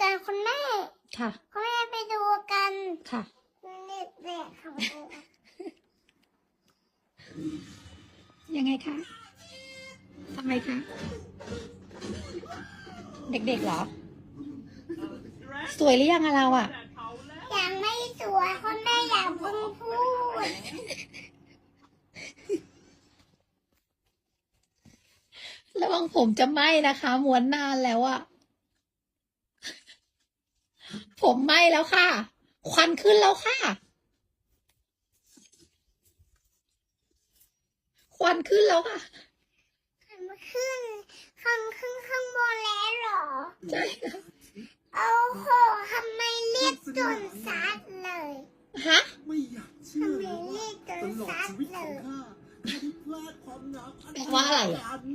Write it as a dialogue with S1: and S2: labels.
S1: กันคุณแม่
S2: ค่ะ
S1: คุณแม่ไปดูกัน
S2: ค่ะ
S1: เน็ตแหลกค่ะ
S2: ยังไงคะทำไมคะ เด็กๆเหรอ สวยหรือยังอะเราอะ
S1: ยังไม่สวยคุณแม่อยากเพิ่งพูด
S2: ระวังผมจะไหม้นะคะม้วนนานแล้วอะ ผมไหม้แล้วค่ะ ควันขึ้นแล้วค่ะ ควันขึ้นแล้วค่ะ
S1: ขันมาขึ้นขันขึ้นข้างบนแล้วเหรอ
S2: ใช่ค่ะ
S1: โอ้โหทำไมเรียกจนซัดเลย
S2: ฮะ
S3: ไม่อยากเชื่อเลยว่าตลอดชีวิตของข้าไม่ได้พลาดความหนาวอัน
S2: แปลว่าอะไรอะ
S3: ตรการ